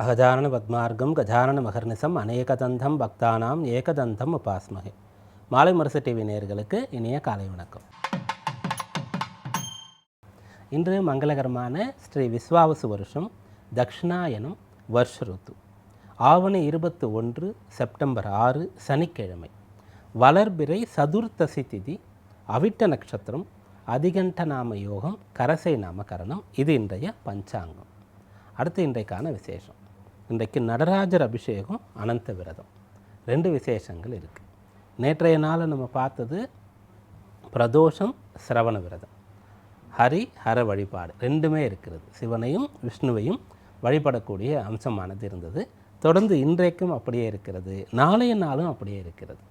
அகஜானன பத்மார்க்கம் கஜானன மகர்நிசம் அநேகதந்தம் பக்தானாம் ஏகதந்தம் உபாஸ்மகே. மாலை முரசு டிவி நேர்களுக்கு இனிய காலை வணக்கம். இன்று மங்களகரமான ஸ்ரீ விஸ்வாவசு வருஷம் தக்ஷிணாயனம் வருஷ ருத்து. ஆவணி இருபத்து ஒன்று செப்டம்பர் ஆறு சனிக்கிழமை. வளர்பிறை சதுர்த்தசி திதி அவிட்ட நட்சத்திரம் அதிகண்ட நாம யோகம் கரசை நாமகரணம் இது இன்றைய பஞ்சாங்கம். அடுத்து இன்றைக்கான விசேஷம். இன்றைக்கு நடராஜர் அபிஷேகம் அனந்த விரதம். ரெண்டு விசேஷங்கள் இருக்குது நேற்றைய நாள் நம்ம பார்த்தது பிரதோஷம் சிரவண விரதம். ஹரி ஹர வழிபாடு ரெண்டுமே இருக்கிறது. சிவனையும் விஷ்ணுவையும் வழிபடக்கூடிய அம்சமானது இருந்தது. தொடர்ந்து இன்றைக்கும் அப்படியே இருக்கிறது. நாளைய நாளும் அப்படியே இருக்கிறது.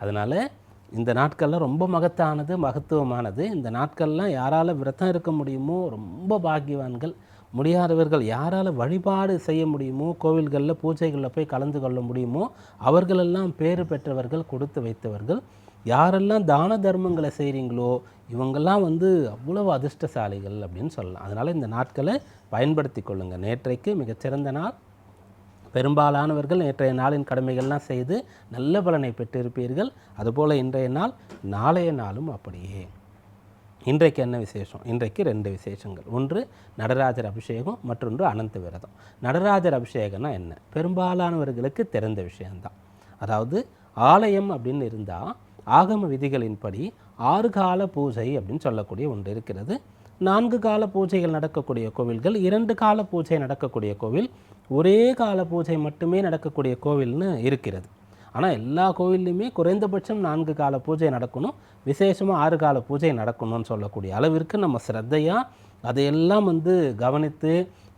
அதனால் இந்த நாட்கள்லாம் ரொம்ப மகத்தானது மகத்துவமானது. இந்த நாட்கள்லாம் யாரால் விரதம் இருக்க முடியுமோ ரொம்ப பாக்கியவான்கள் முடியாதவர்கள் யாரால் வழிபாடு செய்ய முடியுமோ கோவில்களில் பூஜைகளில் போய் கலந்து கொள்ள முடியுமோ அவர்களெல்லாம் பேறு பெற்றவர்கள் கொடுத்து வைத்தவர்கள். யாரெல்லாம் தான தர்மங்களை செய்கிறீங்களோ இவங்கெல்லாம் வந்து அவ்வளவு அதிர்ஷ்டசாலிகள் அப்படின்னு சொல்லலாம். அதனால் இந்த நாட்களை பயன்படுத்தி கொள்ளுங்கள் நேற்றைக்கு மிகச்சிறந்த நாள். பெரும்பாலானவர்கள் நேற்றைய நாளின் கடமைகள்லாம் செய்து நல்ல பலனை பெற்றிருப்பீர்கள். அதுபோல் இன்றைய நாள் நாளைய நாளும் அப்படியே. இன்றைக்கு என்ன விசேஷம்? இன்றைக்கு ரெண்டு விசேஷங்கள். ஒன்று நடராஜர் அபிஷேகம் மற்றொன்று அனந்த விரதம். நடராஜர் அபிஷேகம்னா என்ன? பெரும்பாலானவர்களுக்கு தெரிந்த விஷயம்தான். அதாவது ஆலயம் அப்படின்னு இருந்தால் ஆகம விதிகளின்படி ஆறு கால பூஜை அப்படின்னு சொல்லக்கூடிய ஒன்று இருக்கிறது. நான்கு கால பூஜைகள் நடக்கக்கூடிய கோவில்கள் இரண்டு கால பூஜை நடக்கக்கூடிய கோவில் ஒரே கால பூஜை மட்டுமே நடக்கக்கூடிய கோவில்னு இருக்கிறது. ஆனால் எல்லா கோவில்லையுமே குறைந்தபட்சம் நான்கு கால பூஜை நடக்கணும். விசேஷமாக ஆறு கால பூஜை நடக்கணும்னு சொல்லக்கூடிய அளவிற்கு நம்ம சிரத்தையாக அதையெல்லாம் வந்து கவனித்து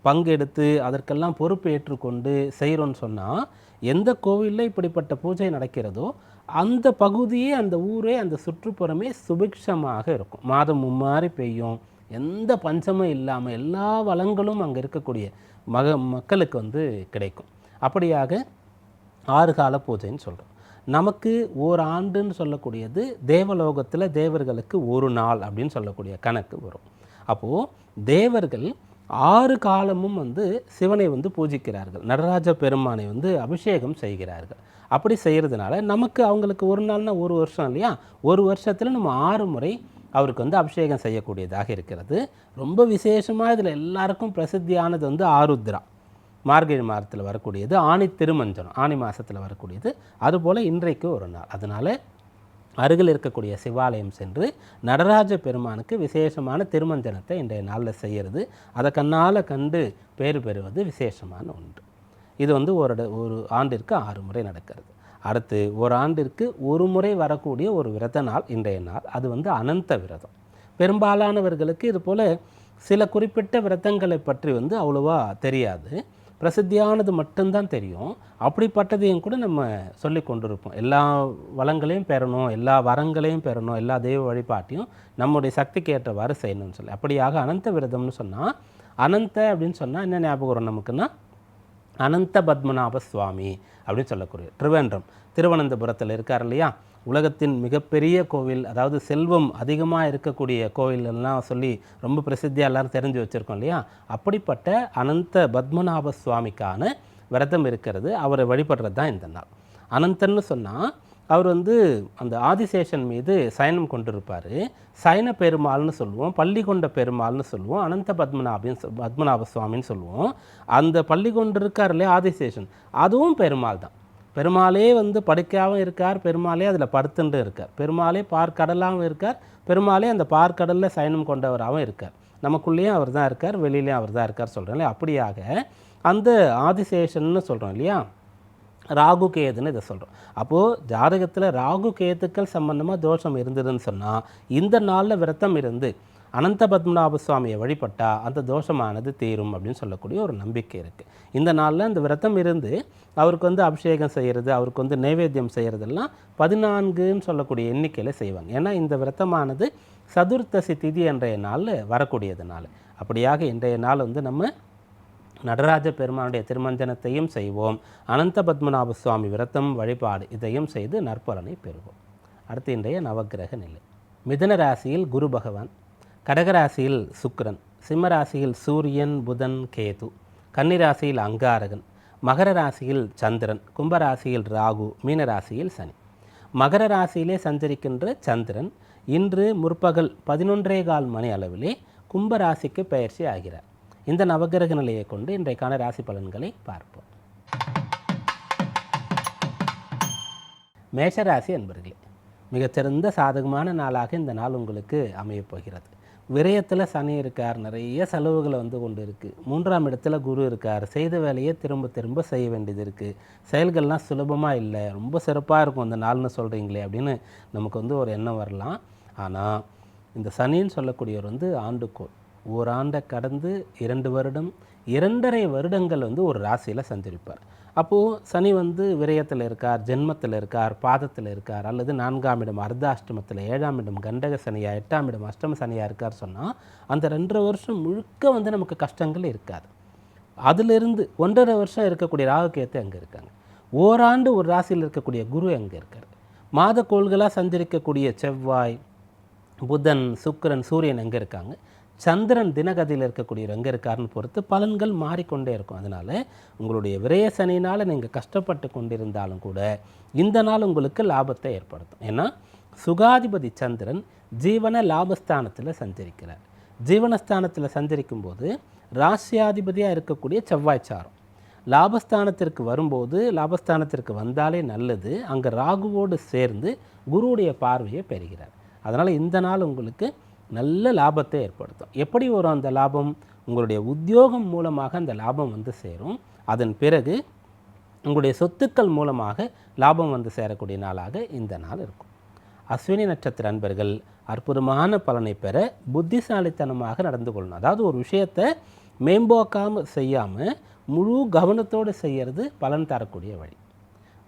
பங்கெடுத்து அதற்கெல்லாம் பொறுப்பு ஏற்றுக்கொண்டு செய்கிறோன்னு சொன்னால் எந்த கோவிலில் இப்படிப்பட்ட பூஜை நடக்கிறதோ அந்த பகுதியே அந்த ஊரே அந்த சுற்றுப்புறமே சுபிக்ஷமாக இருக்கும். மாதம் மும்மாறி பெய்யும். எந்த பஞ்சமும் இல்லாமல் எல்லா வளங்களும் அங்கே இருக்கக்கூடிய மக மக்களுக்கு வந்து கிடைக்கும். அப்படியாக ஆறு கால பூஜைன்னு சொல்கிறோம் நமக்கு ஓர் ஆண்டுன்னு சொல்லக்கூடியது தேவலோகத்தில் தேவர்களுக்கு ஒரு நாள் அப்படின்னு சொல்லக்கூடிய கணக்கு வரும். அப்போது தேவர்கள் ஆறு காலமும் வந்து சிவனை வந்து பூஜிக்கிறார்கள். நடராஜ பெருமானை வந்து அபிஷேகம் செய்கிறார்கள். அப்படி செய்கிறதுனால நமக்கு அவங்களுக்கு ஒரு நாள்னா ஒரு வருஷம் இல்லையா? ஒரு வருஷத்தில் நம்ம ஆறு முறை அவருக்கு வந்து அபிஷேகம் செய்யக்கூடியதாக இருக்கிறது. ரொம்ப விசேஷமாக இதில் எல்லாருக்கும் பிரசித்தியானது வந்து ஆருத்ரா. மார்கழி மாதத்தில் வரக்கூடியது ஆணி திருமஞ்சனம் ஆணி மாதத்தில் வரக்கூடியது. அதுபோல் இன்றைக்கு ஒரு நாள். அதனால் அருகில் இருக்கக்கூடிய சிவாலயம் சென்று நடராஜ பெருமானுக்கு விசேஷமான திருமஞ்சனத்தை இன்றைய நாளில் செய்கிறது அதை கண்ணால் கண்டு பேறு பெறுவது விசேஷமான ஒன்று. இது வந்து ஒரு ஒரு ஆண்டிற்கு ஆறு முறை நடக்கிறது. அடுத்து ஒரு ஆண்டிற்கு ஒரு முறை வரக்கூடிய ஒரு விரத நாள் இன்றைய நாள். அது வந்து அனந்த விரதம். பெரும்பாலானவர்களுக்கு இது போல் சில குறிப்பிட்ட விரதங்களை பற்றி வந்து அவ்வளோவா தெரியாது. பிரசித்தியானது மட்டும்தான் தெரியும். அப்படிப்பட்டதையும் கூட நம்ம சொல்லி கொண்டிருப்போம். எல்லா வளங்களையும் பெறணும் எல்லா வரங்களையும் பெறணும் எல்லா தெய்வ வழிபாட்டையும் நம்முடைய சக்திக்கு ஏற்றவாறு செய்யணும்னு சொல்லி. அப்படியாக அனந்த விரதம்னு சொன்னால் அனந்த அப்படின்னு சொன்னால் என்ன ஞாபகம் வரும் நமக்குன்னா? அனந்த பத்மநாப சுவாமி அப்படின்னு சொல்லக்கூடிய திருவேன்றம் திருவனந்தபுரத்தில் இருக்கார் இல்லையா? உலகத்தின் மிகப்பெரிய கோவில் அதாவது செல்வம் அதிகமாக இருக்கக்கூடிய கோவிலெல்லாம் சொல்லி ரொம்ப பிரசித்தியாக எல்லாரும் தெரிஞ்சு வச்சுருக்கோம் இல்லையா? அப்படிப்பட்ட அனந்த பத்மநாப சுவாமிக்கான விரதம் இருக்கிறது. அவரை வழிபடுறது தான் இந்த நாள். அனந்தன்னு சொன்னால் அவர் வந்து அந்த ஆதிசேஷன் மீது சயனம் கொண்டிருப்பார். சயன பெருமாள்னு சொல்லுவோம் பள்ளி கொண்ட பெருமாள்னு சொல்லுவோம் அனந்த பத்மநாபின் சொ- பத்மநாப சுவாமின்னு சொல்லுவோம். அந்த பள்ளி கொண்டு இருக்கார் இல்லையா ஆதிசேஷன். அதுவும் பெருமாள் தான். பெருமாளே வந்து படுக்கையாகவும் இருக்கார் பெருமாளே அதில் படுத்துட்டு இருக்கார். பெருமாளே பார்க்கடலாகவும் இருக்கார் பெருமாளே அந்த பார்க்கடலில் சயனம் கொண்டவராகவும் இருக்கார். நமக்குள்ளேயும் அவர் தான் இருக்கார் வெளியிலையும் அவர் தான் இருக்கார் சொல்கிறோம் இல்லையா? அப்படியாக அந்த ஆதிசேஷன்னு சொல்கிறோம் இல்லையா? ராகு கேதுன்னு இதை சொல்கிறோம். அப்போது ஜாதகத்தில் ராகு கேதுக்கள் சம்பந்தமாக தோஷம் இருந்ததுன்னு சொன்னால் இந்த நாளில் விரதம் இருந்து அனந்த பத்மநாப சுவாமியை வழிபட்டால் அந்த தோஷமானது தீரும் அப்படின்னு சொல்லக்கூடிய ஒரு நம்பிக்கை இருக்குது இந்த நாளில் அந்த விரதம் இருந்து அவருக்கு வந்து அபிஷேகம் செய்கிறது அவருக்கு வந்து நைவேத்தியம் செய்கிறதெல்லாம் பதினான்குன்னு சொல்லக்கூடிய எண்ணிக்கையில் செய்வாங்க. ஏன்னா இந்த விரதமானது சதுர்த்தசி திதி என்றைய நாளில் வரக்கூடியதுனால அப்படியாக இன்றைய நாள் வந்து நம்ம நடராஜ பெருமானுடைய திருமஞ்சனத்தையும் செய்வோம். அனந்த பத்மநாப சுவாமி விரதம் வழிபாடு இதையும் செய்து நற்பலனை பெறுவோம். அடுத்து இன்றைய நவக்கிரக நிலை. மிதன ராசியில் குரு பகவான் கடகராசியில் சுக்கிரன் சிம்மராசியில் சூரியன் புதன் கேது கன்னிராசியில் அங்காரகன் மகர ராசியில் சந்திரன் கும்பராசியில் ராகு மீனராசியில் சனி. மகர ராசியிலே சஞ்சரிக்கின்ற சந்திரன் இன்று முற்பகல் பதினொன்றே கால் மணி அளவிலே கும்பராசிக்கு பயிற்சி ஆகிறார். இந்த நவகிரக நிலையை கொண்டு இன்றைக்கான ராசி பலன்களை பார்ப்போம். மேஷராசி அன்பர்களே மிகச்சிறந்த சாதகமான நாளாக இந்த நாள் உங்களுக்கு அமையப் போகிறது. விரயத்தில் சனி இருக்கார். நிறைய செலவுகளை வந்து கொண்டு இருக்குது மூன்றாம் இடத்துல குரு இருக்கார். செய்த வேலையை திரும்ப திரும்ப செய்ய வேண்டியது இருக்குது செயல்கள்லாம் சுலபமாக இல்லை. ரொம்ப சிறப்பாக இருக்கும் அந்த நாள்னு சொல்கிறீங்களே அப்படின்னு நமக்கு வந்து ஒரு எண்ணம் வரலாம். ஆனால் இந்த சனின்னு சொல்லக்கூடியவர் வந்து ஆண்டுக்கோள். ஓராண்டை கடந்து இரண்டு வருடம் இரண்டரை வருடங்கள் வந்து ஒரு ராசியில் சந்திருப்பார் அப்போது சனி வந்து விரயத்தில் இருக்கார் ஜென்மத்தில் இருக்கார் பாதத்தில் இருக்கார் அல்லது நான்காம் இடம் அர்த்தாஷ்டமத்தில் ஏழாம் இடம் கண்டக சனியா எட்டாம் இடம் அஷ்டம சனியாக இருக்கார் சொன்னால் அந்த ரெண்டரை வருஷம் முழுக்க வந்து நமக்கு கஷ்டங்கள் இருக்காது. அதிலிருந்து ஒன்றரை வருஷம் இருக்கக்கூடிய ராகுகேத்து அங்கே இருக்காங்க? ஓராண்டு ஒரு ராசியில் இருக்கக்கூடிய குரு அங்கே இருக்கார்? மாத கோள்களாக சஞ்சரிக்கக்கூடிய செவ்வாய் புதன் சுக்கிரன் சூரியன் எங்கே இருக்காங்க? சந்திரன் தினகதியில் இருக்கக்கூடியவர் எங்கே இருக்காருன்னு பொறுத்து பலன்கள் மாறிக்கொண்டே இருக்கும். அதனால் உங்களுடைய விரயசனினால் நீங்கள் கஷ்டப்பட்டு கொண்டிருந்தாலும் கூட இந்த நாள் உங்களுக்கு லாபத்தை ஏற்படுத்தும். ஏன்னா சுகாதிபதி சந்திரன் ஜீவன லாபஸ்தானத்தில் சஞ்சரிக்கிறார். ஜீவனஸ்தானத்தில் சஞ்சரிக்கும் போது ராசியாதிபதியாக இருக்கக்கூடிய செவ்வாய்ச்சாரம் லாபஸ்தானத்திற்கு வரும்போது லாபஸ்தானத்திற்கு வந்தாலே நல்லது. அங்கே ராகுவோடு சேர்ந்து குருவுடைய பார்வையை பெறுகிறார். அதனால் இந்த நாள் உங்களுக்கு நல்ல லாபத்தை ஏற்படுத்தும். எப்படி வரும் அந்த லாபம் உங்களுடைய உத்தியோகம் மூலமாக அந்த லாபம் வந்து சேரும்? அதன் பிறகு உங்களுடைய சொத்துக்கள் மூலமாக லாபம் வந்து சேரக்கூடிய நாளாக இந்த நாள் இருக்கும். அஸ்வினி நட்சத்திர அன்பர்கள் அற்புதமான பலனை பெற புத்திசாலித்தனமாக நடந்து கொள்ளணும். அதாவது ஒரு விஷயத்தை மேம்போக்காமல் செய்யாமல் முழு கவனத்தோடு செய்கிறது பலன் தரக்கூடிய வழி.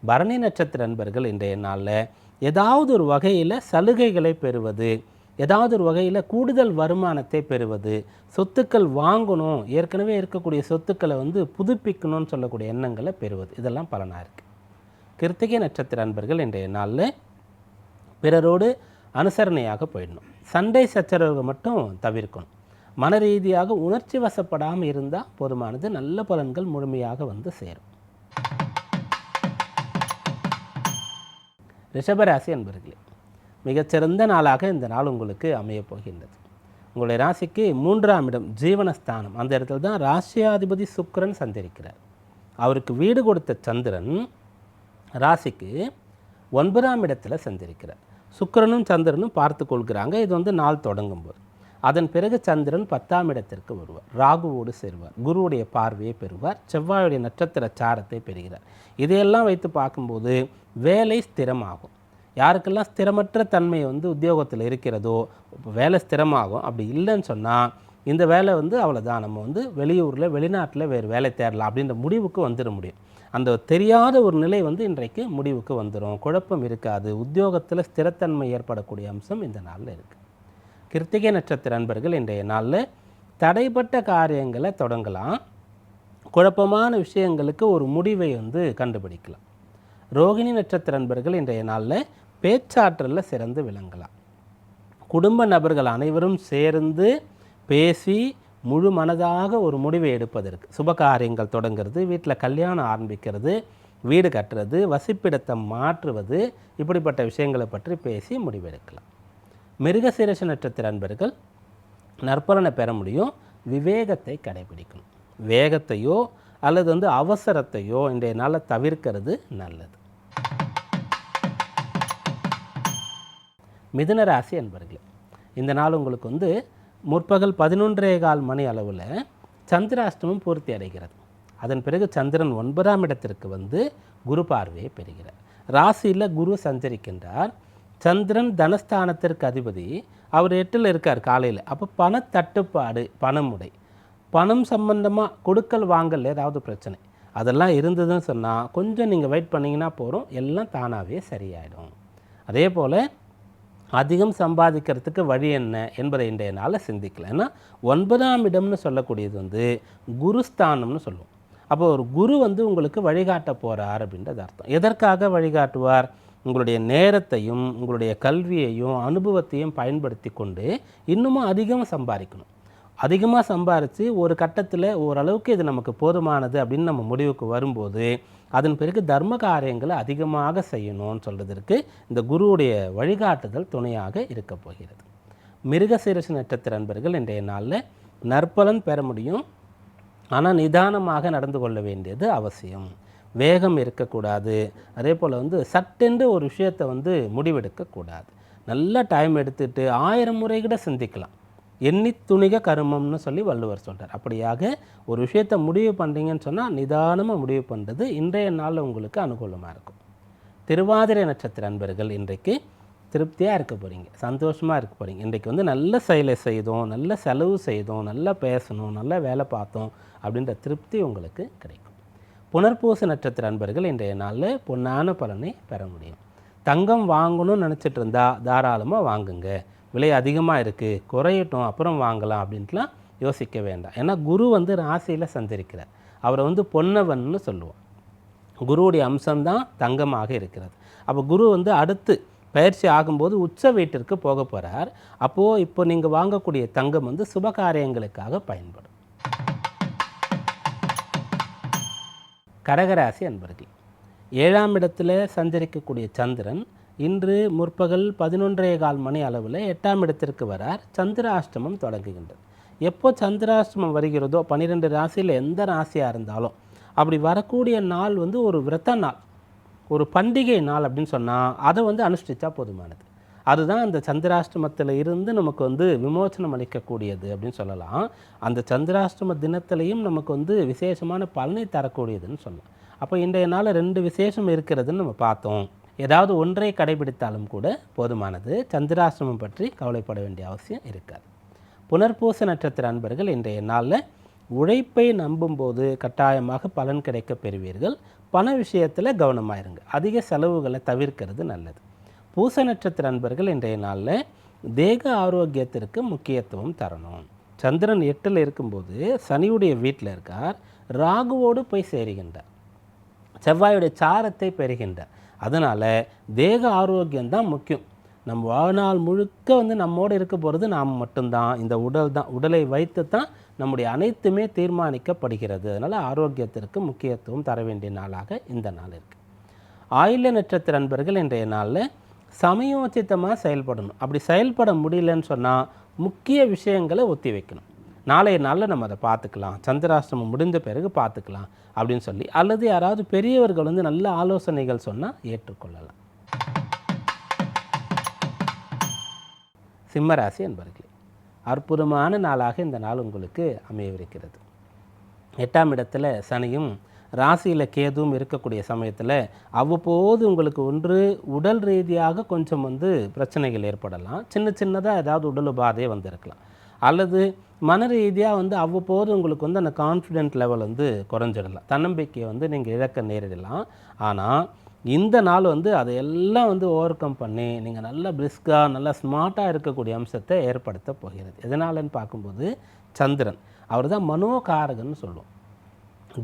பரணி நட்சத்திர அன்பர்கள் இன்றைய நாளில் ஏதாவது ஒரு வகையில் சலுகைகளை பெறுவது ஏதாவது ஒரு வகையில் கூடுதல் வருமானத்தை பெறுவது. சொத்துக்கள் வாங்கணும். ஏற்கனவே இருக்கக்கூடிய சொத்துக்களை வந்து புதுப்பிக்கணும்னு சொல்லக்கூடிய எண்ணங்களை பெறுவது. இதெல்லாம் பலனாக இருக்குது கிருத்திகை நட்சத்திர அன்பர்கள் இன்றைய நாளில் பிறரோடு அனுசரணையாக போயிடணும். சண்டை சச்சரவுகள் மட்டும் தவிர்க்கணும். மன ரீதியாக உணர்ச்சி வசப்படாமல் இருந்தால் போதுமானது. நல்ல பலன்கள் முழுமையாக வந்து சேரும். ரிஷபராசி அன்பர்களே மிகச்சிறந்த நாளாக இந்த நாள் உங்களுக்கு அமையப் போகின்றது. உங்களுடைய ராசிக்கு மூன்றாம் இடம் ஜீவனஸ்தானம். அந்த இடத்துல தான் ராசியாதிபதி சுக்கரன் சந்திருக்கிறார் அவருக்கு வீடு கொடுத்த சந்திரன் ராசிக்கு ஒன்பதாம் இடத்துல சந்திருக்கிறார் சுக்கரனும் சந்திரனும் பார்த்து கொள்கிறாங்க. இது வந்து நாள் தொடங்கும் போது அதன் பிறகு சந்திரன் பத்தாம் இடத்திற்கு வருவார். ராகுவோடு சேருவார். குருவுடைய பார்வையை பெறுவார். செவ்வாயுடைய நட்சத்திர சாரத்தை பெறுகிறார். இதையெல்லாம் வைத்து பார்க்கும்போது வேலை ஸ்திரமாகும். யாருக்கெல்லாம் ஸ்திரமற்ற தன்மை வந்து உத்தியோகத்தில் இருக்கிறதோ வேலை ஸ்திரமாகும். அப்படி இல்லைன்னு சொன்னால் இந்த வேலை வந்து அவ்வளோதான் நம்ம வந்து வெளியூரில் வெளிநாட்டில் வேறு வேலை தேடலாம் அப்படின்ற முடிவுக்கு வந்துட முடியும். அந்த தெரியாத ஒரு நிலை வந்து இன்றைக்கு முடிவுக்கு வந்துடும் குழப்பம் இருக்காது. உத்தியோகத்தில் ஸ்திரத்தன்மை ஏற்படக்கூடிய அம்சம் இந்த நாளில் இருக்குது கிருத்திகை நட்சத்திர அன்பர்கள் இன்றைய நாளில் தடைப்பட்ட காரியங்களை தொடங்கலாம். குழப்பமான விஷயங்களுக்கு ஒரு முடிவை வந்து கண்டுபிடிக்கலாம். ரோகிணி நட்சத்திர அன்பர்கள் இன்றைய நாளில் பேச்சாற்றலில் சிறந்து விளங்கலாம். குடும்ப நபர்கள் அனைவரும் சேர்ந்து பேசி முழு மனதாக ஒரு முடிவை எடுப்பதற்கு. சுபகாரியங்கள் தொடங்கிறது வீட்டில் கல்யாணம் ஆரம்பிக்கிறது வீடு கட்டுறது வசிப்பிடத்தை மாற்றுவது இப்படிப்பட்ட விஷயங்களை பற்றி பேசி முடிவெடுக்கலாம். மிருகசீரஷ நட்சத்திர அன்பர்கள் நற்பலனை பெற முடியும் விவேகத்தை கடைபிடிக்கணும். வேகத்தையோ அல்லது வந்து அவசரத்தையோ இன்றைய நாளில் தவிர்க்கிறது நல்லது. மிதுன ராசி அன்பர்களே இந்த நாள் உங்களுக்கு வந்து முற்பகல் பதினொன்றே கால் மணி அளவில் சந்திராஷ்டமம் பூர்த்தி அடைகிறது. அதன் பிறகு சந்திரன் ஒன்பதாம் இடத்திற்கு வந்து குரு பார்வையை பெறுகிறார். ராசியில் குரு சஞ்சரிக்கின்றார். சந்திரன் தனஸ்தானத்திற்கு அதிபதி. அவர் எட்டில் இருக்கார் காலையில். அப்போ பணத்தட்டுப்பாடு பணமுடை. பணம் சம்பந்தமாக கொடுக்கல் வாங்கல் ஏதாவது பிரச்சனை. அதெல்லாம் இருந்ததுன்னு சொன்னால் கொஞ்சம் நீங்கள் வெயிட் பண்ணிங்கன்னா போகிறோம் எல்லாம் தானாகவே சரியாயிடும். அதே போல் அதிகம் சம்பாதிக்கிறதுக்கு வழி என்ன என்பதை இன்றைய நாளில் சிந்திக்கலாம் ஏன்னா ஒன்பதாம் இடம்னு சொல்லக்கூடியது வந்து குருஸ்தானம்னு சொல்லுவோம். அப்போ ஒரு குரு வந்து உங்களுக்கு வழிகாட்ட போகிறார் அப்படின்றது அர்த்தம். எதற்காக வழிகாட்டுவார்? உங்களுடைய நேரத்தையும் உங்களுடைய கல்வியையும் அனுபவத்தையும் பயன்படுத்தி கொண்டு இன்னமும் அதிகம் சம்பாதிக்கணும். அதிகமாக சம்பாரித்து ஒரு கட்டத்தில் ஓரளவுக்கு இது நமக்கு போதுமானது அப்படின்னு நம்ம முடிவுக்கு வரும்போது அதன் பிறகு தர்ம காரியங்களை அதிகமாக செய்யணும்னு சொல்கிறதுக்கு இந்த குருவுடைய வழிகாட்டுதல் துணையாக இருக்க போகிறது. மிருகசீரச நட்சத்திர அன்பர்கள் இன்றைய நாளில் நற்பலன் பெற முடியும். ஆனால் நிதானமாக நடந்து கொள்ள வேண்டியது அவசியம். வேகம் இருக்கக்கூடாது. அதே போல் வந்து சட்டென்று ஒரு விஷயத்தை வந்து முடிவெடுக்கக்கூடாது. நல்ல டைம் எடுத்துகிட்டு ஆயிரம் முறை கூட சிந்திக்கலாம். எண்ணி துணிக கருமம்னு சொல்லி வள்ளுவர் சொல்கிறார் அப்படியாக ஒரு விஷயத்தை முடிவு பண்ணுறீங்கன்னு சொன்னால் நிதானமாக முடிவு பண்ணுறது இன்றைய நாளில் உங்களுக்கு அனுகூலமாக இருக்கும். திருவாதிரை நட்சத்திர அன்பர்கள் இன்றைக்கு திருப்தியாக இருக்க போகிறீங்க சந்தோஷமாக இருக்க போகிறீங்க இன்றைக்கு வந்து நல்ல செயலை செய்தோம் நல்ல செலவு செய்தோம் நல்லா பேசணும் நல்ல வேலை பார்த்தோம் அப்படின்ற திருப்தி உங்களுக்கு கிடைக்கும். புனர்பூச நட்சத்திர அன்பர்கள் இன்றைய நாளில் பொன்னான பலனை பெற முடியும். தங்கம் வாங்கணும்னு நினச்சிட்டு இருந்தால் தாராளமாக வாங்குங்க. விலை அதிகமாக இருக்குது குறையட்டும் அப்புறம் வாங்கலாம் அப்படின்ட்டுலாம் யோசிக்க வேண்டாம். ஏன்னா குரு வந்து ராசியில் சஞ்சரிக்கிறார். அவரை வந்து பொன்னவன்னு சொல்லுவோம் குருவுடைய அம்சம்தான் தங்கமாக இருக்கிறது. அப்போ குரு வந்து அடுத்து பயிற்சி ஆகும்போது உச்ச வீட்டிற்கு போக போகிறார் அப்போது இப்போ நீங்கள் வாங்கக்கூடிய தங்கம் வந்து சுப காரியங்களுக்காக பயன்படும். கடகராசி அன்பர்கள் ஏழாம் இடத்துல சஞ்சரிக்கக்கூடிய சந்திரன் இன்று முற்பகல் பதினொன்றே கால் மணி அளவில் எட்டாம் இடத்திற்கு வரார் சந்திராஷ்டமம் தொடங்குகின்றது. எப்போ சந்திராஷ்டமம் வருகிறதோ பன்னிரெண்டு ராசியில் எந்த ராசியாக இருந்தாலும் அப்படி வரக்கூடிய நாள் வந்து ஒரு விரத நாள் ஒரு பண்டிகை நாள் அப்படின்னு சொன்னால் அதை வந்து அனுஷ்டிச்சா போதுமானது. அதுதான் அந்த சந்திராஷ்டமத்தில் இருந்து நமக்கு வந்து விமோசனம் அளிக்கக்கூடியது அப்படின்னு சொல்லலாம். அந்த சந்திராஷ்டம தினத்திலையும் நமக்கு வந்து விசேஷமான பலனை தரக்கூடியதுன்னு சொல்லலாம் அப்போ இன்றைய நாள் ரெண்டு விசேஷம் இருக்கிறதுன்னு நம்ம பார்த்தோம். ஏதாவது ஒன்றை கடைபிடித்தாலும் கூட போதுமானது. சந்திராசிரமம் பற்றி கவலைப்பட வேண்டிய அவசியம் இருக்காது. புனர்பூச நட்சத்திர அன்பர்கள் இன்றைய நாளில் உழைப்பை நம்பும்போது கட்டாயமாக பலன் கிடைக்க பெறுவீர்கள். பண விஷயத்தில் கவனமாயிருங்க. அதிக செலவுகளை தவிர்க்கிறது நல்லது. பூச நட்சத்திர அன்பர்கள் இன்றைய நாளில் தேக ஆரோக்கியத்திற்கு முக்கியத்துவம் தரணும். சந்திரன் எட்டில் இருக்கும்போது சனியுடைய வீட்டில் இருக்கார். ராகுவோடு போய் சேருகின்றார். செவ்வாயுடைய சாரத்தை பெறுகின்றார். அதனால் தேக ஆரோக்கியம்தான் முக்கியம். நம் வாழ்நாள் முழுக்க வந்து நம்மோடு இருக்க போகிறது நாம் மட்டும்தான். இந்த உடல் தான் உடலை வைத்து தான் நம்முடைய அனைத்துமே தீர்மானிக்கப்படுகிறது. அதனால் ஆரோக்கியத்திற்கு முக்கியத்துவம் தர வேண்டிய நாளாக இந்த நாள் இருக்குது ஆயுள நட்சத்திர அன்பர்கள் இன்றைய நாளில் சமயோச்சித்தமாக செயல்படணும். அப்படி செயல்பட முடியலன்னு சொன்னால் முக்கிய விஷயங்களை ஒத்தி வைக்கணும். நாளைய நாளில் நம்ம அதை பார்த்துக்கலாம். சந்திராஷ்டிரமம் முடிந்த பிறகு பார்த்துக்கலாம் அப்படின்னு சொல்லி அல்லது யாராவது பெரியவர்கள் வந்து நல்ல ஆலோசனைகள் சொன்னால் ஏற்றுக்கொள்ளலாம். சிம்மராசி என்பர்களே அற்புதமான நாளாக இந்த நாள் உங்களுக்கு அமையவிருக்கிறது. எட்டாம் இடத்துல சனியும் ராசியில் கேதுவும் இருக்கக்கூடிய சமயத்தில் அவ்வப்போது உங்களுக்கு ஒன்று உடல் ரீதியாக கொஞ்சம் வந்து பிரச்சனைகள் ஏற்படலாம். சின்ன சின்னதாக ஏதாவது உடல் உபாதையே வந்திருக்கலாம். அல்லது மன ரீதியாக வந்து அவ்வப்போது உங்களுக்கு வந்து அந்த கான்ஃபிடென்ட் லெவல் வந்து குறைஞ்சிடலாம். தன்னம்பிக்கையை வந்து நீங்கள் இழக்க நேரிடலாம். ஆனால் இந்த நாள் வந்து அதையெல்லாம் வந்து ஓவர் கம் பண்ணி நீங்கள் நல்லா பிரிஸ்காக நல்லா ஸ்மார்ட்டாக இருக்கக்கூடிய அம்சத்தை ஏற்படுத்த போகிறது. எதனாலன்னு பார்க்கும்போது சந்திரன். அவர் தான் மனோகாரகன் சொல்லுவோம்.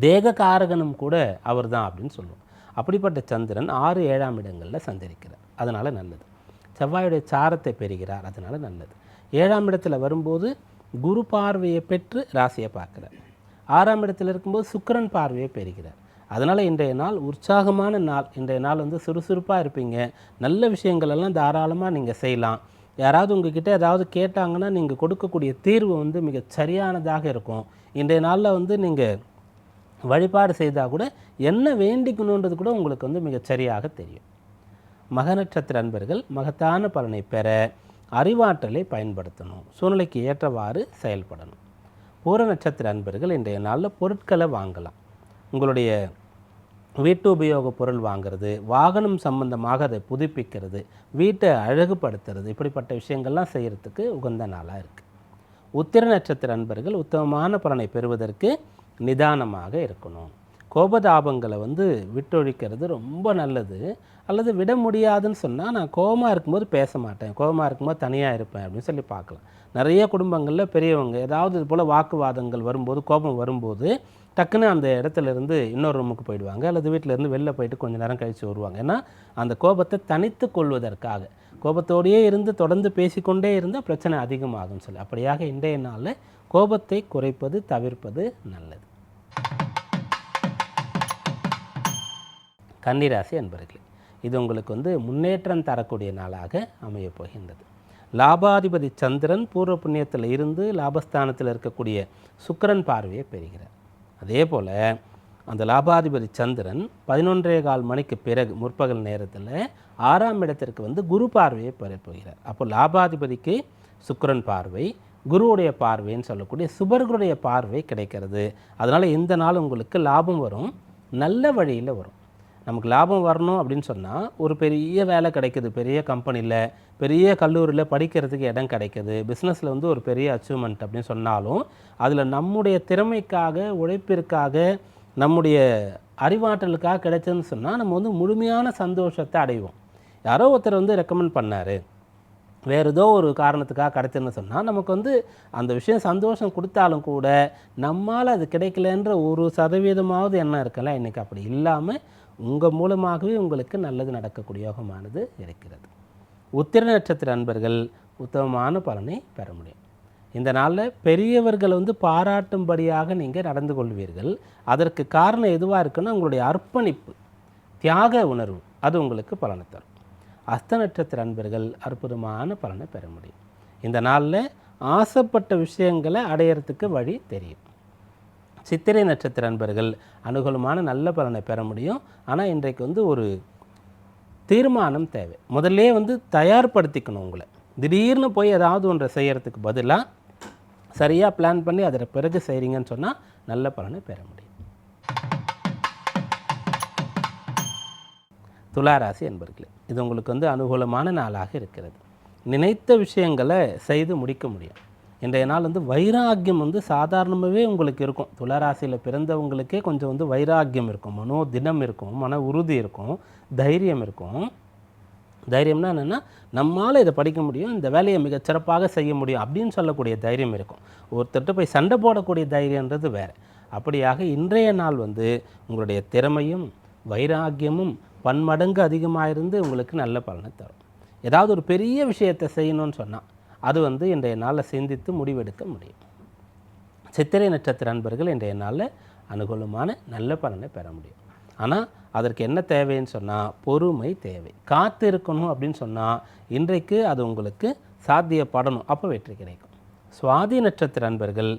தேக காரகனும் கூட அவர் தான் அப்படின்னு சொல்லுவோம். அப்படிப்பட்ட சந்திரன் ஆறு ஏழாம் இடங்களில் சந்திரிக்கிறார் அதனால் நல்லது. செவ்வாயுடைய சாரத்தை பெறுகிறார். அதனால் நல்லது. ஏழாம் இடத்துல வரும்போது குரு பார்வையை பெற்று ராசியை பார்க்குறார். ஆறாம் இடத்தில் இருக்கும்போது சுக்கரன் பார்வையை பெறுகிறார். அதனால் இன்றைய நாள் உற்சாகமான நாள். இன்றைய நாள் வந்து சுறுசுறுப்பாக இருப்பீங்க. நல்ல விஷயங்கள் எல்லாம் தாராளமாக நீங்கள் செய்யலாம். யாராவது உங்ககிட்ட ஏதாவது கேட்டாங்கன்னா நீங்கள் கொடுக்கக்கூடிய தீர்வு வந்து மிக சரியானதாக இருக்கும். இன்றைய நாளில் வந்து நீங்கள் வழிபாடு செய்தால் கூட என்ன வேண்டிக்கணுன்றது கூட உங்களுக்கு வந்து மிகச்சரியாக தெரியும். மக நட்சத்திர அன்பர்கள் மகத்தான பலனை பெற அறிவாற்றலை பயன்படுத்தணும். சூழ்நிலைக்கு ஏற்றவாறு செயல்படணும். பூர நட்சத்திர அன்பர்கள் இன்றைய நாளில் பொருட்களை வாங்கலாம். உங்களுடைய வீட்டு உபயோக பொருள் வாங்குறது வாகனம் சம்பந்தமாக அதை புதுப்பிக்கிறது வீட்டை அழகுபடுத்துறது இப்படிப்பட்ட விஷயங்கள்லாம் செய்கிறதுக்கு உகந்த நாளாக இருக்குது உத்திர நட்சத்திர அன்பர்கள் உத்தமமான பலனை பெறுவதற்கு நிதானமாக இருக்கணும். கோபதாபங்களை வந்து விட்டொழிக்கிறது ரொம்ப நல்லது. அல்லது விட முடியாதுன்னு சொன்னால் நான் கோபமாக இருக்கும்போது பேச மாட்டேன். கோபமாக இருக்கும்போது தனியாக இருப்பேன் அப்படின்னு சொல்லி பார்க்கலாம். நிறைய குடும்பங்களில் பெரியவங்க ஏதாவது இது போல் வாக்குவாதங்கள் வரும்போது கோபம் வரும்போது டக்குன்னு அந்த இடத்துல இருந்து இன்னொரு ரூமுக்கு போயிடுவாங்க. அல்லது வீட்டில் இருந்து வெளில போயிட்டு கொஞ்சம் நேரம் கழித்து வருவாங்க. ஏன்னா அந்த கோபத்தை தனித்து கொள்வதற்காக கோபத்தோடையே இருந்து தொடர்ந்து பேசிக்கொண்டே இருந்தால் பிரச்சனை அதிகமாகும்னு சொல்லி. அப்படியாக இன்றைய நாளில் கோபத்தை குறைப்பது தவிர்ப்பது நல்லது. கன்னிராசி அன்பர்களே இது உங்களுக்கு வந்து முன்னேற்றம் தரக்கூடிய நாளாக அமையப் போகின்றது. லாபாதிபதி சந்திரன் பூர்வ புண்ணியத்தில் இருந்து லாபஸ்தானத்தில் இருக்கக்கூடிய சுக்கரன் பார்வையை பெறுகிறார். அதே போல் அந்த லாபாதிபதி சந்திரன் பதினொன்றே கால் மணிக்கு பிறகு முற்பகல் நேரத்தில் ஆறாம் இடத்திற்கு வந்து குரு பார்வையை பெறப்போகிறார் அப்போ லாபாதிபதிக்கு சுக்கரன் பார்வை குருவுடைய பார்வைன்னு சொல்லக்கூடிய சுபர்களுடைய பார்வை கிடைக்கிறது. அதனால் இந்த நாள் உங்களுக்கு லாபம் வரும் நல்ல வழியில் வரும். நமக்கு லாபம் வரணும் அப்படின்னு சொன்னால் ஒரு பெரிய வேலை கிடைக்குது. பெரிய கம்பெனியில் பெரிய கல்லூரியில் படிக்கிறதுக்கு இடம் கிடைக்குது. பிஸ்னஸில் வந்து ஒரு பெரிய அச்சீவ்மெண்ட் அப்படின்னு சொன்னாலும் அதில் நம்முடைய திறமைக்காக உழைப்பிற்காக நம்முடைய அறிவாற்றலுக்காக கிடைச்சதுன்னு சொன்னால் நம்ம வந்து முழுமையான சந்தோஷத்தை அடைவோம். யாரோ ஒருத்தர் வந்து ரெக்கமெண்ட் பண்ணார். வேறு ஏதோ ஒரு காரணத்துக்காக கிடைச்சதுன்னு சொன்னால் நமக்கு வந்து அந்த விஷயம் சந்தோஷம் கொடுத்தாலும் கூட நம்மால் அது கிடைக்கலன்ற ஒரு சதவீதமாவது என்ன இருக்கலாம். இன்றைக்கி அப்படி இல்லாமல் உங்கள் மூலமாகவே உங்களுக்கு நல்லது நடக்கக்கூடிய யோகமானது இருக்கிறது. உத்திர நட்சத்திர அன்பர்கள் உத்தமமான பலனை பெற முடியும். இந்த நாளில் பெரியவர்கள் வந்து பாராட்டும்படியாக நீங்கள் நடந்து கொள்வீர்கள். அதற்கு காரணம் எதுவாக இருக்குன்னா உங்களுடைய அர்ப்பணிப்பு தியாக உணர்வு அது உங்களுக்கு பலனை தரும். அஸ்த நட்சத்திர அன்பர்கள் அற்புதமான பலனை பெற முடியும். இந்த நாளில் ஆசைப்பட்ட விஷயங்களை அடையிறதுக்கு வழி தெரியும். சித்திரை நட்சத்திர அன்பர்கள் அனுகூலமான நல்ல பலனை பெற முடியும். ஆனால் இன்றைக்கு வந்து ஒரு தீர்மானம் தேவை. முதல்ல வந்து தயார்படுத்திக்கணும் உங்களை. திடீர்னு போய் ஏதாவது ஒன்றை செய்கிறதுக்கு பதிலாக சரியாக பிளான் பண்ணி அதில் பிறகு செய்கிறீங்கன்னு சொன்னால் நல்ல பலனை பெற முடியும். துளாராசி என்பர்களே இது உங்களுக்கு வந்து அனுகூலமான நாளாக இருக்கிறது. நினைத்த விஷயங்களை செய்து முடிக்க முடியும். இன்றைய நாள் வந்து வைராக்கியம் வந்து சாதாரணமாகவே உங்களுக்கு இருக்கும். துளராசியில் பிறந்தவங்களுக்கே கொஞ்சம் வந்து வைராக்கியம் இருக்கும். மனோ தினம் இருக்கும் மன உறுதி இருக்கும் தைரியம் இருக்கும். தைரியம்னா என்னென்னா நம்மளால் இதை படிக்க முடியும் இந்த வேலையை மிகச்சிறப்பாக செய்ய முடியும் அப்படின்னு சொல்லக்கூடிய தைரியம் இருக்கும். ஒருத்தர்கிட்ட போய் சண்டை போடக்கூடிய தைரியன்றது வேறு. அப்படியாக இன்றைய நாள் வந்து உங்களுடைய திறமையும் வைராக்கியமும் பன்மடங்கு அதிகமாக இருந்து உங்களுக்கு நல்ல பலனை தரும். ஏதாவது ஒரு பெரிய விஷயத்தை செய்யணும்னு சொன்னால் அது வந்து இன்றைய நாளில் சிந்தித்து முடிவெடுக்க முடியும். சித்திரை நட்சத்திர அன்பர்கள் இன்றைய நாளில் அனுகூலமான நல்ல பலனை பெற முடியும். ஆனால் அதற்கு என்ன தேவைன்னு சொன்னால் பொறுமை தேவை. காத்து இருக்கணும் அப்படின்னு சொன்னால் இன்றைக்கு அது உங்களுக்கு சாத்தியப்படணும். அப்போ வெற்றி கிடைக்கும். சுவாதி நட்சத்திர அன்பர்கள்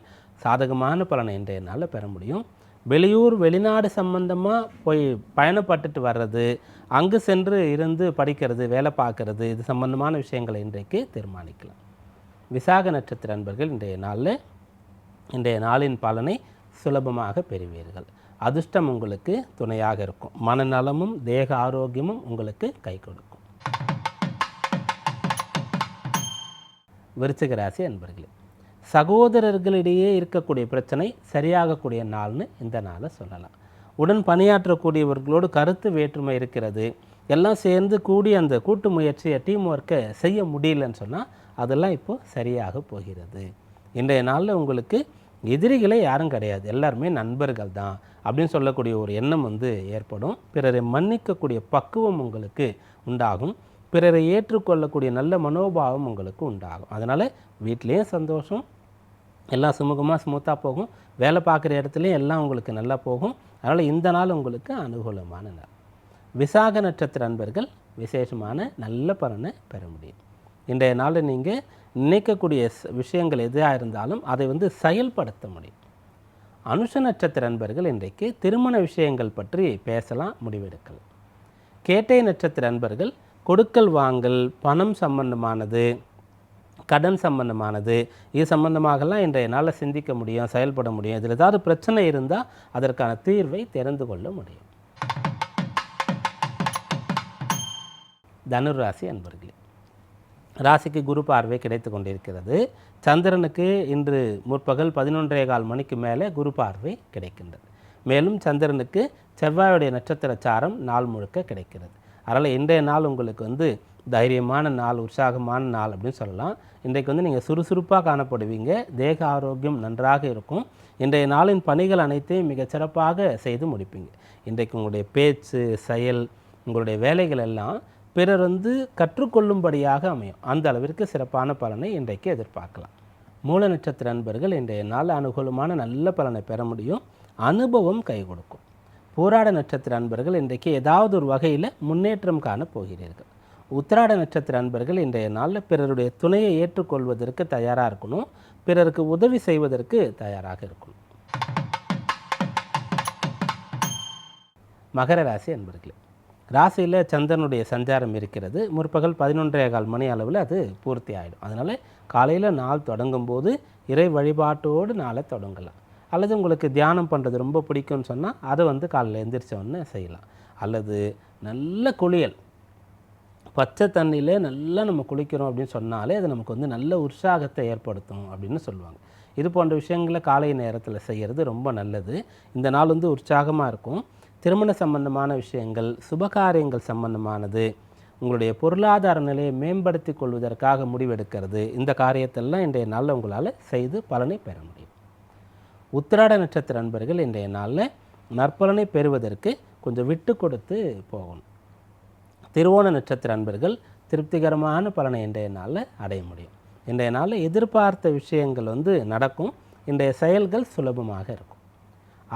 சாதகமான பலனை இன்றைய நாளில் பெற முடியும். வெளியூர் வெளிநாடு சம்பந்தமாக போய் பயணப்பட்டுட்டு வர்றது அங்கு சென்று இருந்து படிக்கிறது வேலை பார்க்கறது இது சம்பந்தமான விஷயங்களை இன்றைக்கு தீர்மானிக்கலாம். விசாக நட்சத்திர அன்பர்கள் இன்றைய நாளில் இன்றைய நாளின் பலனை சுலபமாக பெறுவீர்கள். அதிர்ஷ்டம் உங்களுக்கு துணையாக இருக்கும். மனநலமும் தேக ஆரோக்கியமும் உங்களுக்கு கை கொடுக்கும். விருச்சிக ராசி அன்பர்களே சகோதரர்களிடையே இருக்கக்கூடிய பிரச்சனை சரியாகக்கூடிய நாள்னு இந்த நாளை சொல்லலாம். உடன் பணியாற்றக்கூடியவர்களோடு கருத்து வேற்றுமை இருக்கிறது. எல்லாம் சேர்ந்து கூடி அந்த கூட்டு முயற்சியை டீம் ஒர்க்கை செய்ய முடியலன்னு சொன்னால் அதெல்லாம் இப்போது சரியாக போகிறது. இன்றைய நாளில் உங்களுக்கு எதிரிகளே யாரும் கிடையாது. எல்லாருமே நண்பர்கள் தான் அப்படின்னு சொல்லக்கூடிய ஒரு எண்ணம் வந்து ஏற்படும். பிறரை மன்னிக்கக்கூடிய பக்குவம் உங்களுக்கு உண்டாகும். பிறரை ஏற்றுக்கொள்ளக்கூடிய நல்ல மனோபாவம் உங்களுக்கு உண்டாகும். அதனால் வீட்லேயும் சந்தோஷம் எல்லாம் சுமூகமாக ஸ்மூத்தாக போகும். வேலை பார்க்குற இடத்துலையும் எல்லாம் உங்களுக்கு நல்லா போகும். அதனால் இந்த நாள் உங்களுக்கு அனுகூலமான நாள். விசாக நட்சத்திர அன்பர்கள் விசேஷமான நல்ல பலனை பெற முடியும். இன்றைய நாளில் நீங்கள் நினைக்கக்கூடிய விஷயங்கள் எதாக இருந்தாலும் அதை வந்து செயல்படுத்த முடியும். அனுஷ நட்சத்திர அன்பர்கள் இன்றைக்கு திருமண விஷயங்கள் பற்றி பேசலாம் முடிவெடுக்கலாம். கேட்டை நட்சத்திர அன்பர்கள் கொடுக்கல் வாங்கல் பணம் சம்பந்தமானது கடன் சம்பந்தமானது இது சம்பந்தமாகலாம் இன்றைய நாளில் சிந்திக்க முடியும் செயல்பட முடியும். இதில் ஏதாவது பிரச்சனை இருந்தால் அதற்கான தீர்வை தெரிந்து கொள்ள முடியும். தனுராசி அன்பர்களே ராசிக்கு குரு பார்வை கிடைத்து கொண்டிருக்கிறது. சந்திரனுக்கு இன்று முற்பகல் பதினொன்றே கால் மணிக்கு மேலே குரு பார்வை கிடைக்கின்றது. மேலும் சந்திரனுக்கு செவ்வாயுடைய நட்சத்திர சாரம் நாள் முழுக்க கிடைக்கிறது. அதனால் இன்றைய நாள் உங்களுக்கு வந்து தைரியமான நாள் உற்சாகமான நாள் அப்படின்னு சொல்லலாம். இன்றைக்கு வந்து நீங்கள் சுறுசுறுப்பாக காணப்படுவீங்க. தேக ஆரோக்கியம் நன்றாக இருக்கும். இன்றைய நாளின் பணிகள் அனைத்தையும் மிகச் சிறப்பாக செய்து முடிப்பீங்க. இன்றைக்கு உங்களுடைய பேச்சு செயல் உங்களுடைய வேலைகள் எல்லாம் பிறர் வந்து கற்றுக்கொள்ளும்படியாக அமையும். அந்த அளவிற்கு சிறப்பான பலனை இன்றைக்கு எதிர்பார்க்கலாம். மூல நட்சத்திர அன்பர்கள் இன்றைய நாள் அனுகூலமான நல்ல பலனை பெற முடியும். அனுபவம் கை கொடுக்கும். போராட நட்சத்திர அன்பர்கள் இன்றைக்கு ஏதாவது ஒரு வகையில் முன்னேற்றம் காண போகிறீர்கள். உத்திராட நட்சத்திர அன்பர்கள் இன்றைய நாளில் பிறருடைய துணையை ஏற்றுக்கொள்வதற்கு தயாராக இருக்கணும். பிறருக்கு உதவி செய்வதற்கு தயாராக இருக்கணும். மகர ராசி அன்பர்களே ராசியில் சந்திரனுடைய சஞ்சாரம் இருக்கிறது. முற்பகல் பதினொன்றே கால் மணி அளவில் அது பூர்த்தி ஆகிடும் அதனால் காலையில் நாள் தொடங்கும் போது இறை வழிபாட்டோடு நாளை தொடங்கலாம். அல்லது உங்களுக்கு தியானம் பண்ணுறது ரொம்ப பிடிக்கும்னு சொன்னால் அதை வந்து காலையில் எந்திரிச்ச செய்யலாம். அல்லது நல்ல குளியல். பச்சை தண்ணியிலே நல்லா நம்ம குளிக்கிறோம் அப்படின்னு சொன்னாலே அது நமக்கு வந்து நல்ல உற்சாகத்தை ஏற்படுத்தும் அப்படின்னு சொல்லுவாங்க. இது போன்ற விஷயங்களை காலை நேரத்தில் செய்கிறது ரொம்ப நல்லது. இந்த நாள் வந்து உற்சாகமாக இருக்கும். திருமண சம்பந்தமான விஷயங்கள் சுபகாரியங்கள் சம்பந்தமானது உங்களுடைய பொருளாதார நிலையை மேம்படுத்தி கொள்வதற்காக முடிவெடுக்கிறது. இந்த காரியத்தெல்லாம் இன்றைய நாளில் உங்களால் செய்து பலனை பெற முடியும். உத்திராட நட்சத்திர அன்பர்கள் இன்றைய நாளில் நற்பலனை பெறுவதற்கு கொஞ்சம் விட்டு கொடுத்து போகணும். திருவோண நட்சத்திர அன்பர்கள் திருப்திகரமான பலனை இன்றைய நாளில் அடைய முடியும். இன்றைய நாளில் எதிர்பார்த்த விஷயங்கள் வந்து நடக்கும். இன்றைய செயல்கள் சுலபமாக இருக்கும்.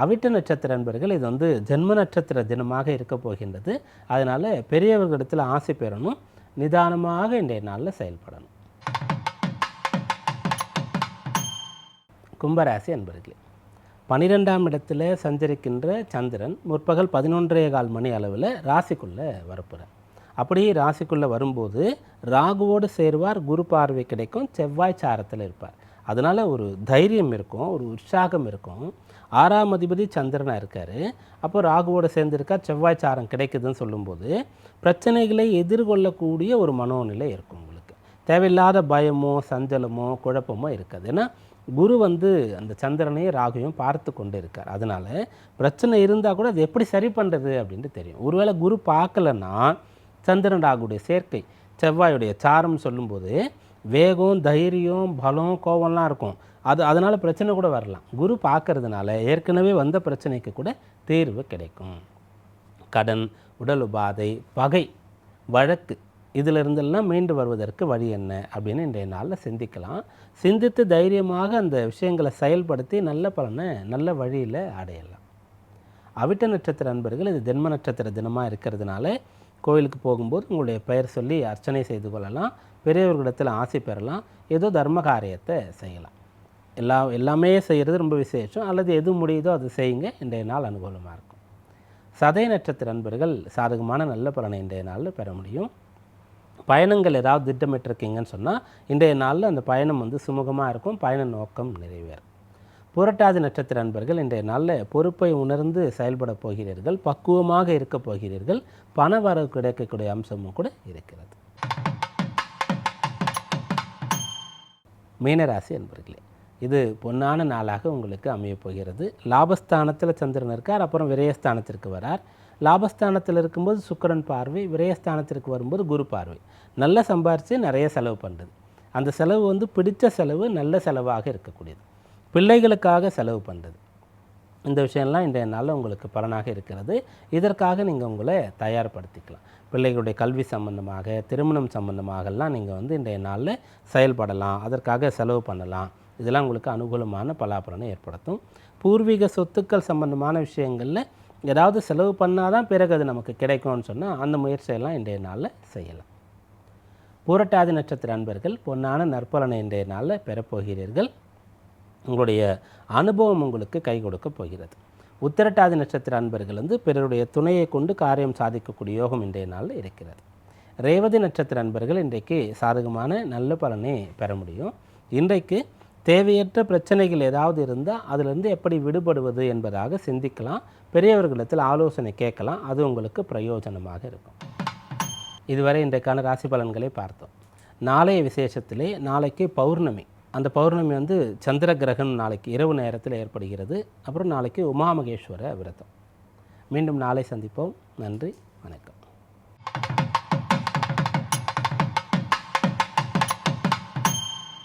அவிட்ட நட்சத்திர அன்பர்கள் இது வந்து ஜென்ம நட்சத்திர தினமாக இருக்க போகின்றது. அதனால் பெரியவர்களிடத்தில் ஆசை பெறணும். நிதானமாக இன்றைய நாளில் செயல்படணும். கும்பராசி அன்பர்களே பனிரெண்டாம் இடத்துல சஞ்சரிக்கின்ற சந்திரன் முற்பகல் பதினொன்றே கால் மணி அளவில் ராசிக்குள்ளே வரப்புறார். அப்படியே ராசிக்குள்ளே வரும்போது ராகுவோடு சேருவார் குரு பார்வை கிடைக்கும் செவ்வாய் சாரத்தில் இருப்பார். அதனால் ஒரு தைரியம் இருக்கும் ஒரு உற்சாகம் இருக்கும். ஆறாம் அதிபதி சந்திரனாக இருக்கார். அப்போ ராகுவோடு சேர்ந்திருக்கார். செவ்வாய் சாரம் கிடைக்குதுன்னு சொல்லும்போது பிரச்சனைகளை எதிர்கொள்ளக்கூடிய ஒரு மனோநிலை இருக்கும் உங்களுக்கு. தேவையில்லாத பயமோ சஞ்சலமோ குழப்பமோ இருக்காது. ஏன்னா குரு வந்து அந்த சந்திரனையும் ராகுவையும் பார்த்து கொண்டு இருக்கார். அதனால் பிரச்சனை இருந்தால் கூட அது எப்படி சரி பண்ணுறது அப்படின்ட்டு தெரியும். ஒருவேளை குரு பார்க்கலன்னா சந்திரன் ராகுடைய சேர்க்கை செவ்வாயுடைய சாரம் சொல்லும்போது வேகம் தைரியம் பலம் கோபம்லாம் இருக்கும். அது அதனால் பிரச்சனை கூட வரலாம். குரு பார்க்கறதுனால ஏற்கனவே வந்த பிரச்சனைக்கு கூட தீர்வு கிடைக்கும். கடன் உடல் உபாதை பகை வழக்கு இதிலிருந்தெல்லாம் மீண்டு வருவதற்கு வழி என்ன அப்படின்னு இன்றைய நாளில் சிந்திக்கலாம். சிந்தித்து தைரியமாக அந்த விஷயங்களை செயல்படுத்தி நல்ல பலனை நல்ல வழியில் அடையலாம். அவிட்ட நட்சத்திர அன்பர்கள் இது ஜென்ம நட்சத்திர தினமாக இருக்கிறதுனால கோயிலுக்கு போகும்போது உங்களுடைய பெயர் சொல்லி அர்ச்சனை செய்து கொள்ளலாம். பெரியவர்களிடத்தில் ஆசை பெறலாம். ஏதோ தர்ம காரியத்தை செய்யலாம். எல்லா எல்லாமே செய்கிறது ரொம்ப விசேஷம். அல்லது எது முடியுதோ அது செய்யுங்க. இன்றைய நாள் அனுகூலமாக இருக்கும். சதய நட்சத்திர அன்பர்கள் சாதகமான நல்ல பலனை இன்றைய நாளில் பெற முடியும். பயணங்கள் ஏதாவது திட்டமிட்டிருக்கீங்கன்னு சொன்னால் இன்றைய நாளில் அந்த பயணம் வந்து சுமூகமாக இருக்கும். பயண நோக்கம் நிறைவேறும். புரட்டாதி நட்சத்திர அன்பர்கள் இன்றைய நாளில் பொறுப்பை உணர்ந்து செயல்பட போகிறீர்கள். பக்குவமாக இருக்க போகிறீர்கள். பண வரவு கிடைக்கக்கூடிய அம்சமும் கூட இருக்கிறது. மீனராசி அன்பர்களே இது பொன்னான நாளாக உங்களுக்கு அமையப்போகிறது லாபஸ்தானத்தில் சந்திரன் இருக்கார் அப்புறம் விரயஸ்தானத்திற்கு வரார். லாபஸ்தானத்தில் இருக்கும்போது சுக்கரன் பார்வை விரயஸ்தானத்திற்கு வரும்போது குரு பார்வை. நல்ல சம்பாரித்து நிறைய செலவு பண்ணுறது அந்த செலவு வந்து பிடித்த செலவு நல்ல செலவாக இருக்கக்கூடியது. பிள்ளைகளுக்காக செலவு பண்ணுறது இந்த விஷயம்லாம் இன்றைய நாளில் உங்களுக்கு பலனாக இருக்கிறது. இதற்காக நீங்கள் உங்களை தயார்படுத்திக்கலாம். பிள்ளைகளுடைய கல்வி சம்பந்தமாக திருமணம் சம்பந்தமாகலாம் நீங்கள் வந்து இன்றைய நாளில் செயல்படலாம். அதற்காக செலவு பண்ணலாம். இதெல்லாம் உங்களுக்கு அனுகூலமான பலாபலனை ஏற்படுத்தும். பூர்வீக சொத்துக்கள் சம்பந்தமான விஷயங்களில் ஏதாவது செலவு பண்ணால் தான் பிறகு அது நமக்கு கிடைக்கும்னு சொன்னால் அந்த முயற்சியெல்லாம் இன்றைய நாளில் செய்யலாம். பூரட்டாதி நட்சத்திர அன்பர்கள் பொன்னான நற்பலனை இன்றைய நாளில் பெறப்போகிறீர்கள். உங்களுடைய அனுபவம் உங்களுக்கு கை கொடுக்க போகிறது. உத்திரட்டாதி நட்சத்திர அன்பர்கள் வந்து பிறருடைய துணையை கொண்டு காரியம் சாதிக்கக்கூடிய யோகம் இன்றைய நாளில் இருக்கிறது. ரேவதி நட்சத்திர அன்பர்கள் இன்றைக்கு சாதகமான நல்ல பலனை பெற முடியும். இன்றைக்கு தேவையற்ற பிரச்சனைகள் ஏதாவது இருந்தால் அதிலிருந்து எப்படி விடுபடுவது என்பதாக சிந்திக்கலாம். பெரியவர்களிடத்தில் ஆலோசனை கேட்கலாம். அது உங்களுக்கு பிரயோஜனமாக இருக்கும். இதுவரை இன்றைக்கான ராசி பலன்களை பார்த்தோம். நாளைய விசேஷத்திலே நாளைக்கு பௌர்ணமி. அந்த பௌர்ணமி வந்து சந்திர கிரகணம் நாளைக்கு இரவு நேரத்தில் ஏற்படுகிறது. அப்புறம் நாளைக்கு உமாமகேஸ்வர விரதம். மீண்டும் நாளை சந்திப்போம். நன்றி. வணக்கம்.